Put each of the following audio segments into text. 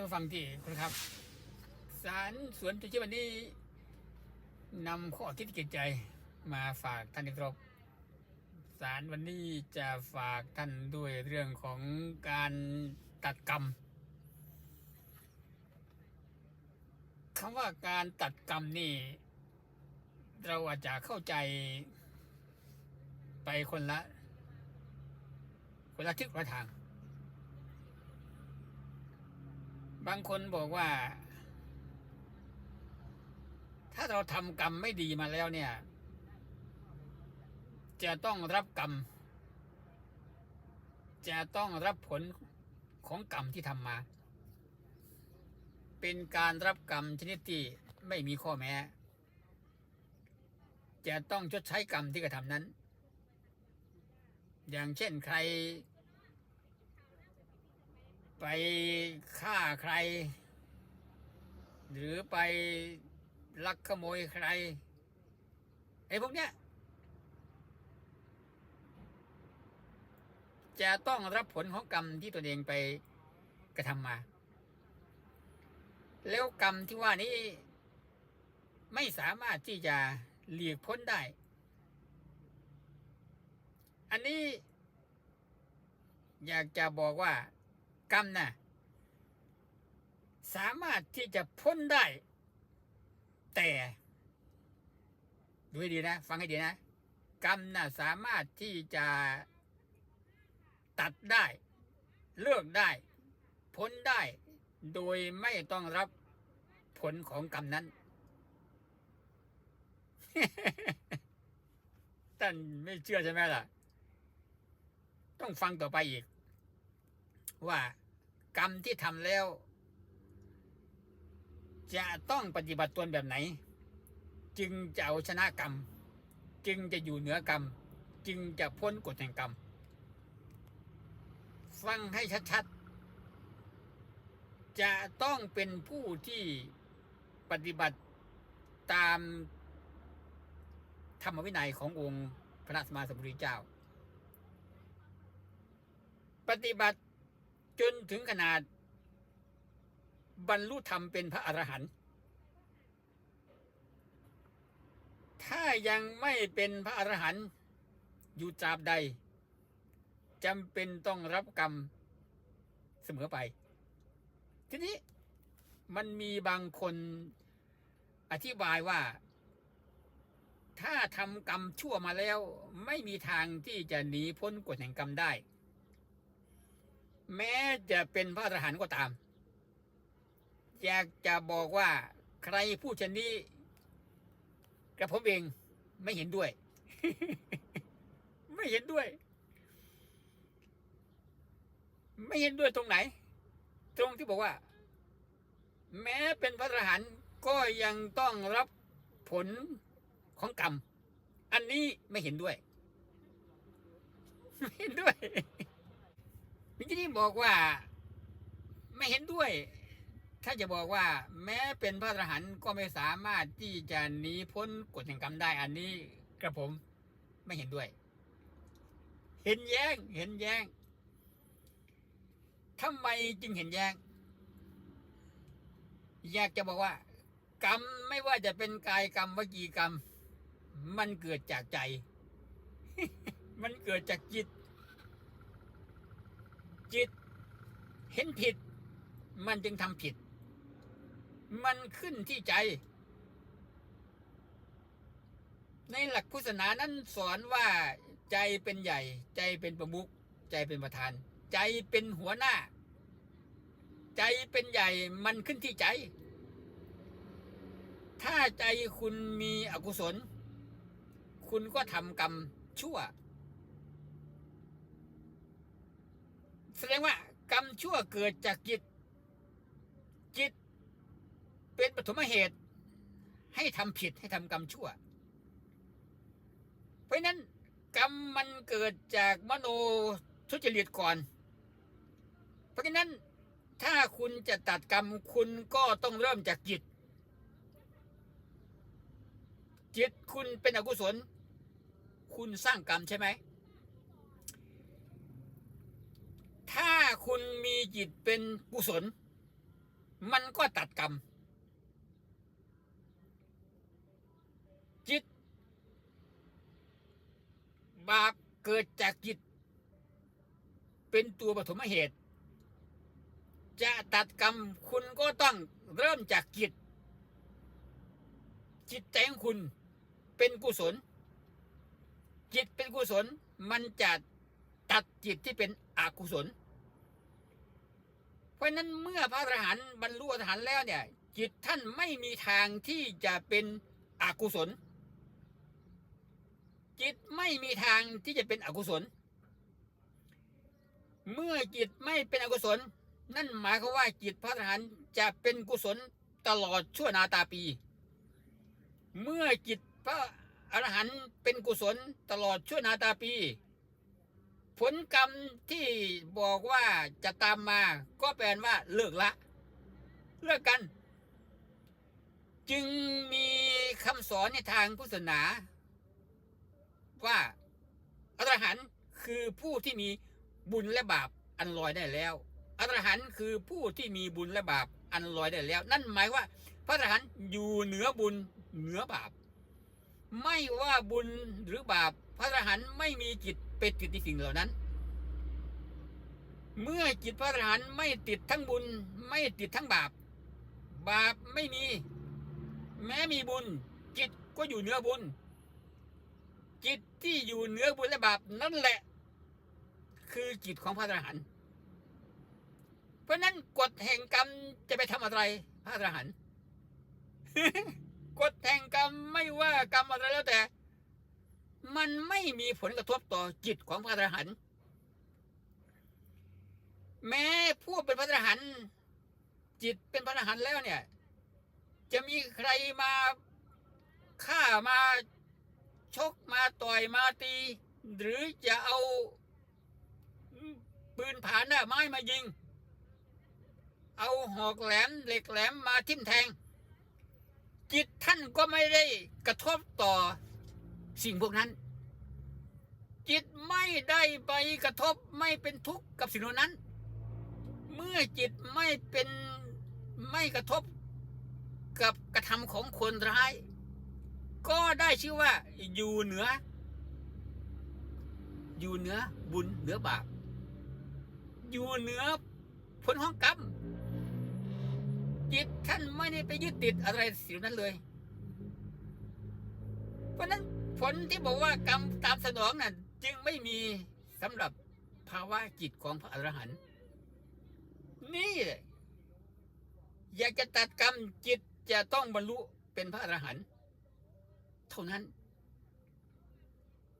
ท่านฟังที่คุณครับสารสวนจุจิวันนี้นำข้อคิดเกิดใจมาฝากท่านอีกครบสารวันนี้จะฝากท่านด้วยเรื่องของการตัดกรรมคำว่าการตัดกรรมนี่ เราอาจจะเข้าใจไปคนละ คนละทิศคนละทาง บางคนบอกว่า ถ้าเราทำกรรมไม่ดีมาแล้วเนี่ย จะต้องรับกรรม จะต้องรับผลของกรรมที่ทำมา เป็นการรับกรรมชนิดที่ไม่มีข้อแม้ จะต้องชดใช้กรรมที่กระทำนั้น อย่างเช่นใคร ไปฆ่าใคร หรือไปลักขโมยใครไอ้พวกเนี้ยจะต้องรับผลของกรรมที่ตัวเองไปกระทำมา แล้วกรรมที่ว่านี้ไม่สามารถที่จะหลีกพ้นได้ อันนี้อยากจะบอกว่า กรรมน่ะสามารถที่จะพ้นได้ แต่ดูให้ดีนะ ฟังให้ดีนะ กรรมน่ะสามารถที่จะตัดได้ เลิกได้ พ้นได้ โดยไม่ต้องรับผลของกรรมนั้นท่านไม่เชื่อใช่ไหมล่ะ ต้องฟังต่อไปอีก ว่า กรรมที่ทำแล้ว จะต้องปฏิบัติตนแบบไหน จึงจะเอาชนะกรรม จึงจะอยู่เหนือกรรม จึงจะพ้นกฎแห่งกรรม ฟังให้ชัดๆ จะต้องเป็นผู้ที่ปฏิบัติตามธรรมวินัยขององค์พระสมมาสัมพุทธเจ้า ปฏิบัติ จนถึงขนาด บรรลุธรรมเป็นพระอรหันต์ถ้ายังไม่เป็นพระอรหันต์อยู่ตราบใดจำเป็นต้องรับกรรมเสมอไป ทีนี้มันมีบางคนอธิบายว่า ถ้าทำกรรมชั่วมาแล้ว ไม่มีทางที่จะหนีพ้นกฎแห่งกรรมได้ แม้จะเป็นพระอรหันต์ก็ตาม อยากจะบอกว่าใครพูดเช่นนี้กระผมเองไม่เห็นด้วย ไม่เห็นด้วย ไม่เห็นด้วยตรงไหน ตรงที่บอกว่า แม้เป็นพระอรหันต์ก็ยังต้องรับผลของกรรม อันนี้ไม่เห็นด้วย ไม่เห็นด้วย มิจินี่บอกว่าไม่เห็นด้วย ถ้าจะบอกว่า แม้เป็นพระอรหันต์ก็ไม่สามารถที่จะหนีพ้นกฎแห่งกรรมได้อันนี้กระผมไม่เห็นด้วย เห็นแย้งเห็นแย้งทำไมจึงเห็นแย้งอยากจะบอกว่า กรรมไม่ว่าจะเป็นกายกรรมวจีกรรม มันเกิดจากใจ มันเกิดจากจิต จิต เห็นผิด มันจึงทำผิด มันขึ้นที่ใจ ในหลักพุทธศาสนานั้นสอนว่าใจเป็นใหญ่ ใจเป็นประมุขใจเป็นประธาน ใจเป็นหัวหน้า ใจเป็นใหญ่มันขึ้นที่ใจ ถ้าใจคุณมีอกุศล คุณก็ทำกรรมชั่ว แสดงว่ากรรมชั่วเกิดจากจิต จิตเป็นปฐมเหตุ ให้ทำผิดให้ทำกรรมชั่ว เพราะนั้นกรรมมันเกิดจากมโนทุจริตก่อน เพราะฉะนั้นถ้าคุณจะตัดกรรมคุณก็ต้องเริ่มจากจิต จิตคุณเป็นอกุศล คุณสร้างกรรมใช่ไหม ถ้าคุณมีจิตเป็นกุศล มันก็ตัดกรรม จิต บาปเกิดจากจิต เป็นตัวปฐมเหตุ จะตัดกรรมคุณก็ต้องเริ่มจากจิต จิตใจของคุณเป็นกุศล จิตเป็นกุศลมันจะตัดจิตที่เป็นอกุศล เพราะนั้นเมื่อพระอรหันต์บรรลุอรหันต์แล้วเนี่ย จิตท่านไม่มีทางที่จะเป็นอกุศล จิตไม่มีทางที่จะเป็นอกุศล เมื่อจิตไม่เป็นอกุศล นั่นหมายความว่าจิตพระอรหันต์จะเป็นกุศลตลอดชั่วนาตาปี เมื่อจิตพระอรหันต์เป็นกุศลตลอดชั่วนาตาปี ผลกรรมที่บอกว่าจะตามมาก็แปลว่าเลิกละ เลิกกัน จึงมีคำสอนในทางพุทธศาสนา ว่าอรหันต์คือผู้ที่มีบุญและบาปอันลอยได้แล้วอรหันต์คือผู้ที่มีบุญและบาปอันลอยได้แล้ว นั่นหมายว่า พระอรหันต์อยู่เหนือบุญเหนือบาป ไม่ว่าบุญหรือบาป พระอรหันต์ไม่มีจิต ไปติดในสิ่งเหล่านั้น เมื่อจิตพระอรหันต์ไม่ติดทั้งบุญ ไม่ติดทั้งบาป บาปไม่มี แม้มีบุญ จิตก็อยู่เหนือบุญ จิตที่อยู่เหนือบุญและบาปนั่นแหละ คือจิตของพระอรหันต์เพราะนั้นกฎแห่งกรรมจะไปทำอะไรพระอรหันต์กฎแห่งกรรมไม่ว่ากรรมอะไรแล้วแต่ มันไม่มีผลกระทบต่อจิตของพระอรหันต์แม้ผู้เป็นพระอรหันต์จิตเป็นพระอรหันต์แล้วเนี่ย จะมีใครมาฆ่ามาชกมาต่อยมาตี หรือจะเอาปืนผ่านหน้าไม้มายิง เอาหอกแหลมเหล็กแหลมมาทิ่มแทง จิตท่านก็ไม่ได้กระทบต่อ สิ่งพวกนั้น จิตไม่ได้ไปกระทบไม่เป็นทุกข์กับสิ่งเหล่านั้น เมื่อจิตไม่เป็นไม่กระทบกับกระทำของคนร้าย ก็ได้ชื่อว่าอยู่เหนือ อยู่เหนือบุญเหนือบาปอยู่เหนือผลของกรรมจิตท่านไม่ได้ไปยึดติดอะไรสิ่งนั้นเลย เพราะนั้น ผลที่บอกว่ากรรมตามสนองนั้นจึงไม่มีสำหรับภาวะจิตของพระอรหันต์นี่อยากจะตัดกรรมจิตจะต้องบรรลุเป็นพระอรหันต์เท่านั้น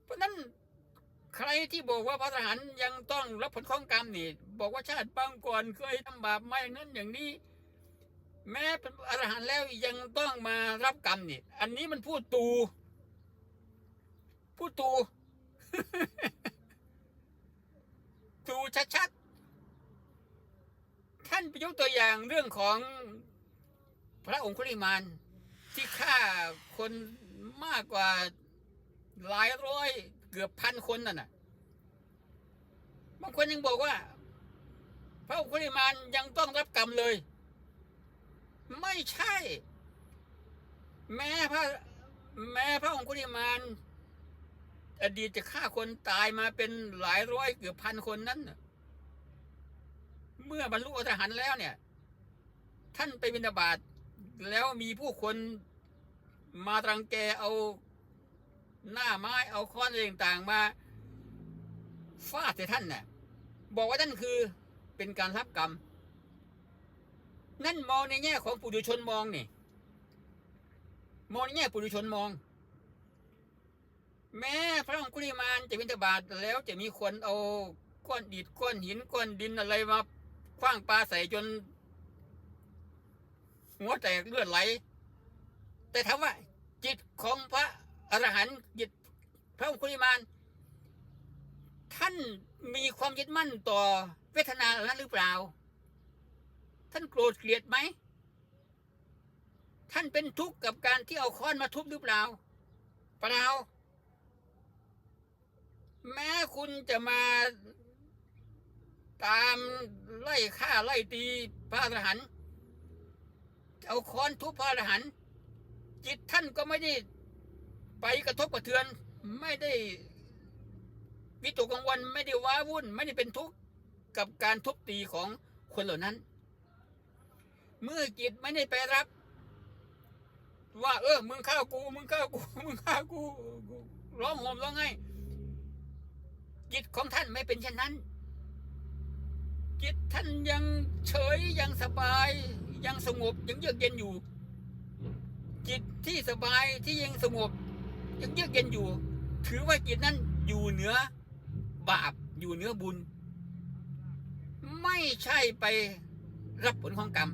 เพราะนั้นใครที่บอกว่าพระอรหันต์ยังต้องรับผลของกรรมนี่ บอกว่าชาติปางก่อนเคยทำบาปมาอย่างนั้นอย่างนี้ แม้เป็นอรหันต์แล้วยังต้องมารับกรรมนี่ อันนี้มันพูดตู พูดตูตูชัดๆ ท่านไปยกตัวอย่างเรื่องของพระองคุลิมานที่ฆ่าคนมากกว่าหลายร้อยเกือบพันคนนั่นน่ะ บางคนยังบอกว่า พระองคุลิมานยังต้องรับกรรมเลย ไม่ใช่ แม้พระแม้พระองคุลิมาน อดีตจะฆ่าคนตายมาเป็นหลายร้อยเกือบพันคนนั้นเมื่อบรรลุอรหันต์แล้วเนี่ย ท่านไปบิณฑบาตแล้วมีผู้คนมาตรังแกเอาหน้าไม้เอาค้อนอะไรต่างๆมาฟาดใส่ท่านน่ะ บอกว่าท่านคือเป็นการรับกรรม นั่นมองในแง่ของปุถุชนมองนี่มองในแง่ปุถุชนมอง แม้พระองคุลิมานจะบิณฑบาตแล้วจะมีคนเอาก้อนดิดก้อนหินก้อนดินอะไรมาคว้างปลาใส่จน หัวแตกเลือดไหล แต่ถามว่า จิตของพระอรหันต์จิตพระองคุลิมานท่านมีความยึดมั่นต่อเวทนาเหล่านั้นหรือเปล่า ท่านโกรธเกลียดไหม ท่านเป็นทุกข์กับการที่เอาค้อนมาทุบหรือเปล่า เปล่า แม้คุณจะมาตามไล่ฆ่าไล่ตีพระอรหันต์เอาค้อนทุบพระอรหันต์จิตท่านก็ไม่ได้ไปกระทบกระเทือน ไม่ได้วิตกกังวลไม่ได้ว้าวุ่น ไม่ได้เป็นทุกข์กับการทุบตีของคนเหล่านั้น เมื่อจิตไม่ได้ไปรับ ว่า เออ มึงฆ่ากู มึงฆ่ากู มึงฆ่ากูร้องห่มร้องไห้ จิตของท่านไม่เป็นเช่นนั้น จิตท่านยังเฉยยังสบาย ยังสงบยังเยือกเย็นอยู่ จิตที่สบายที่ยังสงบ ยังเยือกเย็นอยู่ ถือว่าจิตนั้นอยู่เหนือบาปอยู่เหนือบุญ ไม่ใช่ไปรับผลของกรรม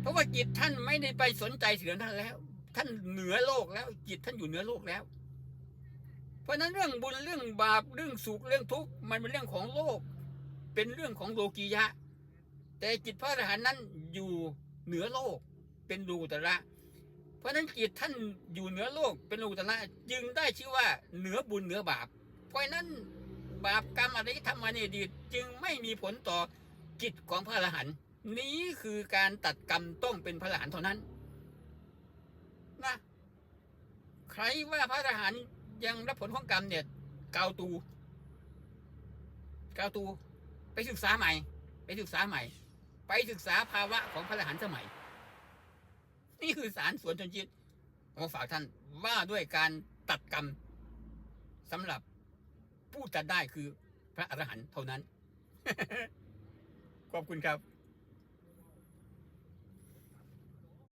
เพราะว่าจิตท่านไม่ได้ไปสนใจเสิ่งนั้นแล้ว ท่านเหนือโลกแล้ว จิตท่านอยู่เหนือโลกแล้ว เพราะนั้นเรื่องบุญเรื่องบาปเรื่องสุขเรื่องทุกข์มันเป็นเรื่องของโลก เป็นเรื่องของโลกียะ แต่จิตพระอรหันต์นั้นอยู่เหนือโลกเป็นดูตระ เพราะนั้นจิตท่านอยู่เหนือโลกเป็นดูตระจึงได้ชื่อว่าเหนือบุญเหนือบาป เพราะฉะนั้นบาปกรรมอะไรที่ทำมาในอดีตจึงไม่มีผลต่อจิตของพระอรหันต์นี้คือการตัดกรรมต้องเป็นพระอรหันต์เท่านั้นนะใครว่าพระอรหันต์ ยังรับผลของกรรมเนี่ยเกาตูเกาตู ไปศึกษาใหม่ ไปศึกษาใหม่ ไปศึกษาภาวะของพระอรหันต์สมัย นี่คือสารสวนชนจิตของฝากท่านว่าด้วยการตัดกรรมสำหรับผู้ตัดได้คือพระอรหันต์เท่านั้น ขอบคุณครับ